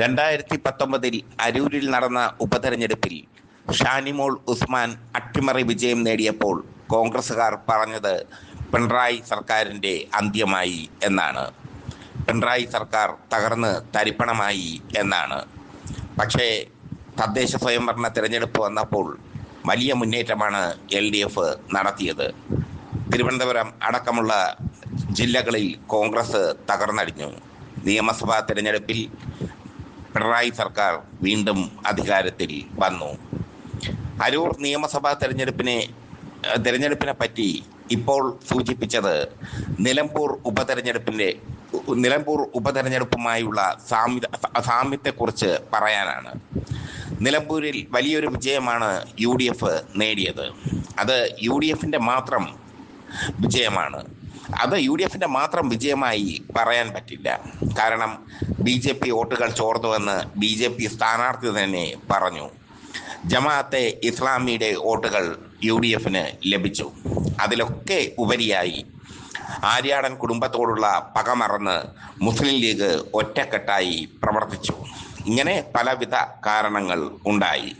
രണ്ടായിരത്തി പത്തൊമ്പതിൽ അരൂരിൽ നടന്ന ഉപതെരഞ്ഞെടുപ്പിൽ ഷാനിമോൾ ഉസ്മാൻ അട്ടിമറി വിജയം നേടിയപ്പോൾ കോൺഗ്രസ്സുകാർ പറഞ്ഞത് പിണറായി സർക്കാരിന്റെ അന്ത്യമായി എന്നാണ്. പിണറായി സർക്കാർ തകർന്ന് തരിപ്പണമായി എന്നാണ്. പക്ഷേ തദ്ദേശ സ്വയംഭരണ തിരഞ്ഞെടുപ്പ് വന്നപ്പോൾ വലിയ മുന്നേറ്റമാണ് എൽ ഡി എഫ് നടത്തിയത്. തിരുവനന്തപുരം അടക്കമുള്ള ജില്ലകളിൽ കോൺഗ്രസ് തകർന്നടിഞ്ഞു. നിയമസഭാ തിരഞ്ഞെടുപ്പിൽ പിണറായി സർക്കാർ വീണ്ടും അധികാരത്തിൽ വന്നു. അരൂർ നിയമസഭാ തെരഞ്ഞെടുപ്പിനെ തിരഞ്ഞെടുപ്പിനെ പറ്റി ഇപ്പോൾ സൂചിപ്പിച്ചത് നിലമ്പൂർ ഉപതെരഞ്ഞെടുപ്പിന്റെ നിലമ്പൂർ ഉപതെരഞ്ഞെടുപ്പുമായുള്ള സാമ്യ സാമ്യത്തെക്കുറിച്ച് പറയാനാണ്. നിലമ്പൂരിൽ വലിയൊരു വിജയമാണ് യു ഡി എഫ് നേടിയത്. അത് യു ഡി എഫിന്റെ മാത്രം വിജയമാണ്. അത് യു ഡി എഫിന്റെ മാത്രം വിജയമായി പറയാൻ പറ്റില്ല. കാരണം ബി ജെ പി വോട്ടുകൾ ചോർന്നുവെന്ന് ബി ജെ പി സ്ഥാനാർത്ഥി തന്നെ പറഞ്ഞു. ജമാഅത്തെ ഇസ്ലാമിയുടെ വോട്ടുകൾ യു ഡി എഫിന് ലഭിച്ചു. അതിലൊക്കെ ഉപരിയായി ആര്യാടൻ കുടുംബത്തോടുള്ള പക മറന്ന് മുസ്ലിം ലീഗ് ഒറ്റക്കെട്ടായി പ്രവർത്തിച്ചു. ഇങ്ങനെ പലവിധ കാരണങ്ങൾ ഉണ്ടായി.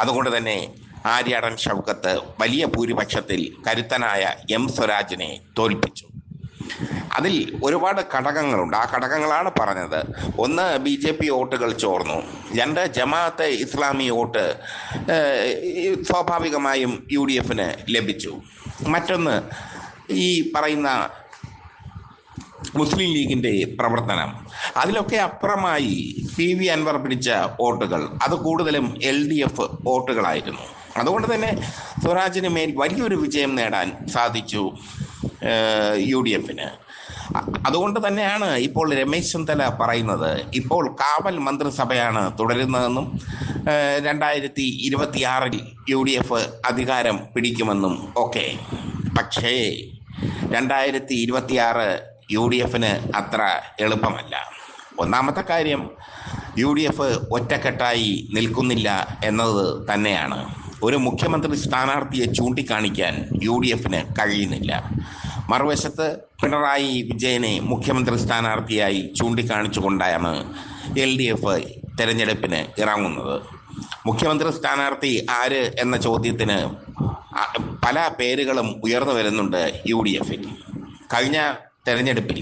അതുകൊണ്ട് തന്നെ ആര്യാടൻ ഷൗക്കത്ത് വലിയ ഭൂരിപക്ഷത്തിൽ കരുത്തനായ എം സ്വരാജിനെ തോൽപ്പിച്ചു. അതിൽ ഒരുപാട് ഘടകങ്ങളുണ്ട്. ആ ഘടകങ്ങളാണ് പറഞ്ഞത്. ഒന്ന് ബി ജെ പി വോട്ടുകൾ ചോർന്നു. രണ്ട് ജമാഅത്തെ ഇസ്ലാമി വോട്ട് സ്വാഭാവികമായും യു ഡി എഫിന് ലഭിച്ചു. മറ്റൊന്ന് ഈ പറയുന്ന മുസ്ലിം ലീഗിന്റെ പ്രവർത്തനം. അതിലൊക്കെ അപ്പുറമായി പി വി അൻവർ പിടിച്ച വോട്ടുകൾ. അത് കൂടുതലും എൽ ഡി എഫ് വോട്ടുകളായിരുന്നു. അതുകൊണ്ട് തന്നെ സ്വരാജിന് മേൽ വലിയൊരു വിജയം നേടാൻ സാധിച്ചു യു ഡി എഫിന് അതുകൊണ്ട് തന്നെയാണ് ഇപ്പോൾ രമേശ് ചെന്നിത്തല പറയുന്നത് ഇപ്പോൾ കാവൽ മന്ത്രിസഭയാണ് തുടരുന്നതെന്നും രണ്ടായിരത്തി ഇരുപത്തിയാറിൽ യു ഡി എഫ് അധികാരം പിടിക്കുമെന്നും ഒക്കെ. പക്ഷേ രണ്ടായിരത്തി ഇരുപത്തിയാറ് യു ഡി എഫിന് അത്ര എളുപ്പമല്ല. ഒന്നാമത്തെ കാര്യം യു ഡി എഫ് ഒറ്റക്കെട്ടായി നിൽക്കുന്നില്ല എന്നത് തന്നെയാണ്. ഒരു മുഖ്യമന്ത്രി സ്ഥാനാർത്ഥിയെ ചൂണ്ടിക്കാണിക്കാൻ യു ഡി എഫിന് കഴിയുന്നില്ല. മറുവശത്ത് പിണറായി വിജയനെ മുഖ്യമന്ത്രി സ്ഥാനാർത്ഥിയായി ചൂണ്ടിക്കാണിച്ചുകൊണ്ടാണ് എൽ ഡി എഫ് തെരഞ്ഞെടുപ്പിന് ഇറങ്ങുന്നത്. മുഖ്യമന്ത്രി സ്ഥാനാർത്ഥി ആര് എന്ന ചോദ്യത്തിന് പല പേരുകളും ഉയർന്നു വരുന്നുണ്ട് യു ഡി എഫിൽ കഴിഞ്ഞ തെരഞ്ഞെടുപ്പിൽ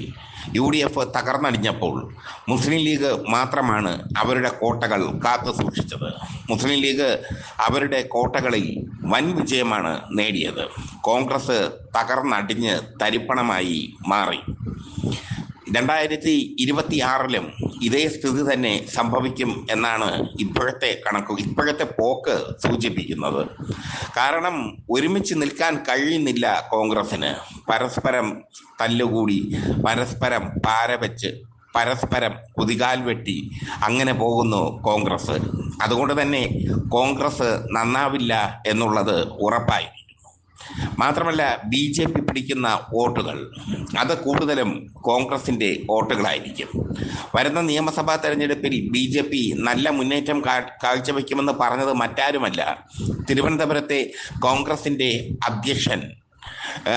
യു ഡി എഫ് തകർന്നടിഞ്ഞപ്പോൾ മുസ്ലിം ലീഗ് മാത്രമാണ് അവരുടെ കോട്ടകൾ കാത്തു സൂക്ഷിച്ചത്. മുസ്ലിം ലീഗ് അവരുടെ കോട്ടകളിൽ വൻ വിജയമാണ് നേടിയത്. കോൺഗ്രസ് തകർന്നടിഞ്ഞ് തരിപ്പണമായി മാറി. രണ്ടായിരത്തി ഇരുപത്തി ആറിലും ഇതേ സ്ഥിതി തന്നെ സംഭവിക്കും എന്നാണ് ഇപ്പോഴത്തെ കണക്ക് ഇപ്പോഴത്തെ പോക്ക് സൂചിപ്പിക്കുന്നത്. കാരണം ഒരുമിച്ച് നിൽക്കാൻ കഴിയുന്നില്ല കോൺഗ്രസിന് പരസ്പരം തല്ലുകൂടി പരസ്പരം പാര വെച്ച് പരസ്പരം കുതികാൽ വെട്ടി അങ്ങനെ പോകുന്നു കോൺഗ്രസ്. അതുകൊണ്ട് തന്നെ കോൺഗ്രസ് നന്നാവില്ല എന്നുള്ളത് ഉറപ്പായി. മാത്രമല്ല ബി ജെ പി പിടിക്കുന്ന വോട്ടുകൾ അത് കൂടുതലും കോൺഗ്രസിന്റെ വോട്ടുകളായിരിക്കും. വരുന്ന നിയമസഭാ തെരഞ്ഞെടുപ്പിൽ ബി ജെ പി നല്ല മുന്നേറ്റം കാഴ്ചവെക്കുമെന്ന് പറഞ്ഞത് മറ്റാരുമല്ല. തിരുവനന്തപുരത്തെ കോൺഗ്രസിന്റെ അധ്യക്ഷൻ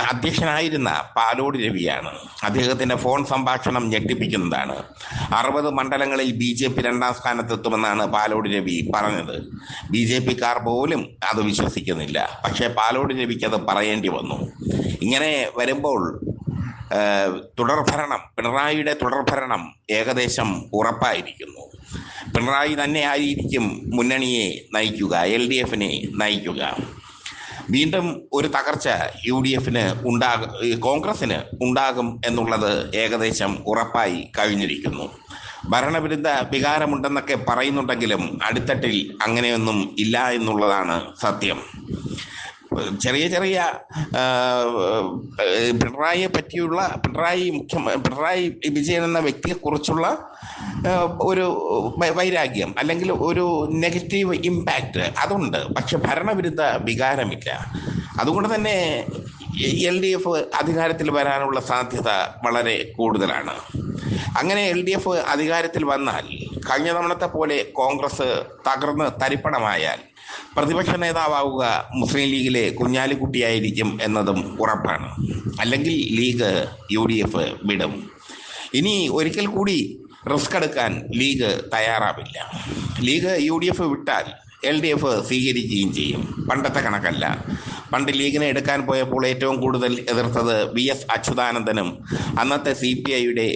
അധ്യക്ഷനായിരുന്ന പാലോട് രവിയാണ്. അദ്ദേഹത്തിന്റെ ഫോൺ സംഭാഷണം ഞെട്ടിപ്പിക്കുന്നതാണ്. അറുപത് മണ്ഡലങ്ങളിൽ ബി ജെ പി രണ്ടാം സ്ഥാനത്തെത്തുമെന്നാണ് പാലോട് രവി പറഞ്ഞത്. ബി ജെ പിക്കാർ പോലും അത് വിശ്വസിക്കുന്നില്ല. പക്ഷേ പാലോട് രവിക്ക് അത് പറയേണ്ടി വന്നു. ഇങ്ങനെ വരുമ്പോൾ തുടർഭരണം പിണറായിയുടെ തുടർഭരണം ഏകദേശം ഉറപ്പായിരിക്കുന്നു. പിണറായി തന്നെ ആയിരിക്കും മുന്നണിയെ നയിക്കുക എൽ ഡി എഫിനെ നയിക്കുക. വീണ്ടും ഒരു തകർച്ച യു ഡി എഫിന് ഉണ്ടാകും കോൺഗ്രസിന് ഉണ്ടാകും എന്നുള്ളത് ഏകദേശം ഉറപ്പായി കഴിഞ്ഞിരിക്കുന്നു. ഭരണവിരുദ്ധ വികാരമുണ്ടെന്നൊക്കെ പറയുന്നുണ്ടെങ്കിലും അടിത്തട്ടിൽ അങ്ങനെയൊന്നും ഇല്ല എന്നുള്ളതാണ് സത്യം. ചെറിയ ചെറിയ പിണറായിയെ പറ്റിയുള്ള പിണറായി മുഖ്യ പിണറായി വിജയൻ എന്ന വ്യക്തിയെക്കുറിച്ചുള്ള കുറിച്ചുള്ള ഒരു വൈരാഗ്യം അല്ലെങ്കിൽ ഒരു നെഗറ്റീവ് ഇമ്പാക്റ്റ് അതുണ്ട്. പക്ഷെ ഭരണവിരുദ്ധ വികാരമില്ല. അതുകൊണ്ട് തന്നെ എൽ ഡി എഫ് അധികാരത്തിൽ വരാനുള്ള സാധ്യത വളരെ കൂടുതലാണ്. അങ്ങനെ എൽ ഡി എഫ് അധികാരത്തിൽ വന്നാൽ കഴിഞ്ഞ തവണത്തെ പോലെ കോൺഗ്രസ് തകർന്ന് തരിപ്പണമായാൽ പ്രതിപക്ഷ നേതാവാവുക മുസ്ലിം ലീഗിലെ കുഞ്ഞാലിക്കുട്ടിയായിരിക്കും എന്നതും ഉറപ്പാണ്. അല്ലെങ്കിൽ ലീഗ് യു ഡി എഫ് വിടും. ഇനി ഒരിക്കൽ കൂടി റിസ്ക് എടുക്കാൻ ലീഗ് തയ്യാറാവില്ല. ലീഗ് യു ഡി എഫ് വിട്ടാൽ എൽ ഡി എഫ് സ്വീകരിക്കുകയും ചെയ്യും. പണ്ടത്തെ കണക്കല്ല. പണ്ട് ലീഗിനെ എടുക്കാൻ പോയപ്പോൾ ഏറ്റവും കൂടുതൽ എതിർത്തത് വി എസ് അച്യുതാനന്ദനും അന്നത്തെ സി പി ഐയുടെ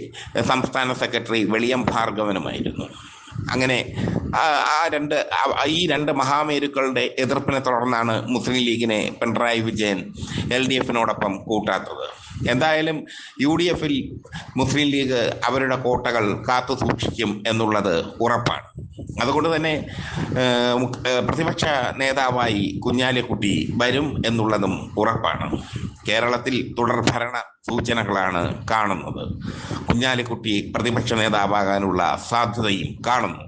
സംസ്ഥാന സെക്രട്ടറി വെളിയം ഭാർഗവനുമായിരുന്നു. അങ്ങനെ ആ രണ്ട് ഈ രണ്ട് മഹാമേരുക്കളുടെ എതിർപ്പിനെ തുടർന്നാണ് മുസ്ലിം ലീഗിനെ പിണറായി വിജയൻ എൽ ഡി എഫിനോടൊപ്പം കൂട്ടാത്തത്. എന്തായാലും യു ഡി എഫിൽ മുസ്ലിം ലീഗ് അവരുടെ കോട്ടകൾ കാത്തു സൂക്ഷിക്കും എന്നുള്ളത് ഉറപ്പാണ്. അതുകൊണ്ട് തന്നെ പ്രതിപക്ഷ നേതാവായി കുഞ്ഞാലിക്കുട്ടി വരും എന്നുള്ളതും ഉറപ്പാണ്. കേരളത്തിൽ തുടർ ഭരണ സൂചനകളാണ് കാണുന്നത്. കുഞ്ഞാലിക്കുട്ടി പ്രതിപക്ഷ നേതാവാകാനുള്ള സാധ്യതയും കാണുന്നു.